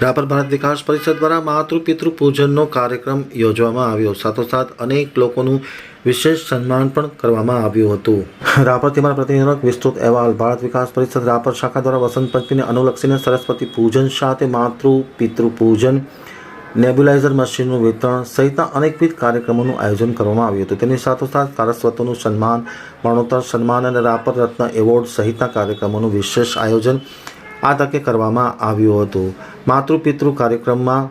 રાપર ભારત વિકાસ પરિષદ દ્વારા માતૃ પિતૃ પૂજનનો કાર્યક્રમ યોજવામાં આવ્યો. સાથોસાથ અનેક લોકોનું વિશેષ સન્માન પણ કરવામાં આવ્યું હતું. રાપરથી મારા પ્રતિનિધિનો વિસ્તૃત અહેવાલ. ભારત વિકાસ પરિષદ રાપર શાખા દ્વારા વસંત પંચમીને અનુલક્ષીને સરસ્વતી પૂજન સાથે માતૃ પિતૃ પૂજન, નેબ્યુલાઇઝર મશીનનું વિતરણ સહિતના અનેકવિધ કાર્યક્રમોનું આયોજન કરવામાં આવ્યું હતું. તેની સાથોસાથ સારસ્વતોનું સન્માન, મરણોત્તર સન્માન અને રાપર રત્ન એવોર્ડ સહિતના કાર્યક્રમોનું વિશેષ આયોજન આ તકે કરવામાં આવ્યું હતું. માતૃપિતૃ કાર્યક્રમમાં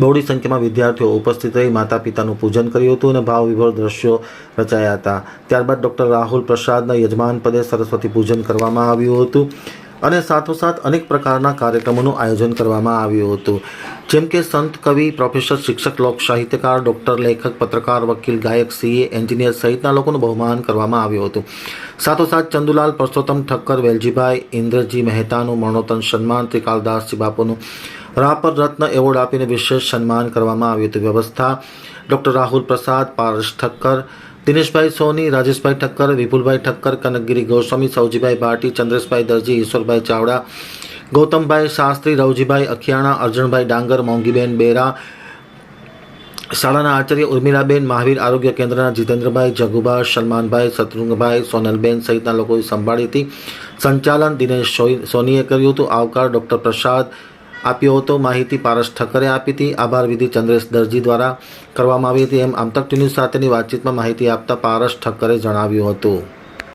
બહોળી સંખ્યામાં વિદ્યાર્થીઓ ઉપસ્થિત રહી માતા પિતાનું પૂજન કર્યું હતું અને ભાવ વિભોર દ્રશ્યો રચાયા હતા. ત્યારબાદ ડૉક્ટર રાહુલ પ્રસાદના યજમાન પદે સરસ્વતી પૂજન કરવામાં આવ્યું હતું. અને સાથોસાથ અનેક પ્રકારના કાર્યક્રમોનું આયોજન કરવામાં આવ્યું હતું. જેમ કે સંત કવિ, પ્રોફેસર, શિક્ષક, લોક સાહિત્યકાર, ડૉક્ટર, લેખક, પત્રકાર, વકીલ, ગાયક, સીએ, એન્જિનિયર સહિતના લોકોનું બહુમાન કરવામાં આવ્યું હતું. સાથોસાથ ચંદુલાલ, પરસોત્તમ ઠક્કર, વેલજીભાઈ, ઇન્દ્રજી મહેતાનું મરણોત્તર સન્માન ત્રિકાલદાસજી બાપુનું રાપર રત્ન એવોર્ડ આપીને વિશેષ સન્માન કરવામાં આવ્યું હતું. વ્યવસ્થા ડૉક્ટર રાહુલ પ્રસાદ, પારસ ઠક્કર દિનેશભાઈ સોની, રાજેશભાઈ ઠક્કર, વિપુલભાઈ ઠક્કર, કનકગીરી ગોસ્વામી, સૌજીભાઈ ભાટી ચંદ્રેશભાઈ દરજી, ઈશ્વરભાઈ ચાવડા, ગૌતમભાઈ શાસ્ત્રી, રવજીભાઈ અખિયાણા, અર્જુનભાઈ ડાંગર, મોંઘીબેન બેરા, શાળાના આચાર્ય ઉર્મિલાબેન, મહાવીર આરોગ્ય કેન્દ્રના જીતેન્દ્રભાઈ, જગુભા, સલમાનભાઈ, શત્રુંગભાઈ, સોનલબેન સહિતના લોકોએ સંભાળી હતી. સંચાલન દિનેશ સોનીએ કર્યું હતું. આવકાર ડૉક્ટર પ્રસાદ આપ્યો હતો. માહિતી પારસ ઠક્કરે આપી હતી. આભાર વિધિ ચંદ્રેશ દરજી દ્વારા કરવામાં આવી હતી. એમ આમતક ન્યૂઝ સાથેની વાતચીતમાં માહિતી આપતા પારસ ઠક્કરે જણાવ્યું હતું.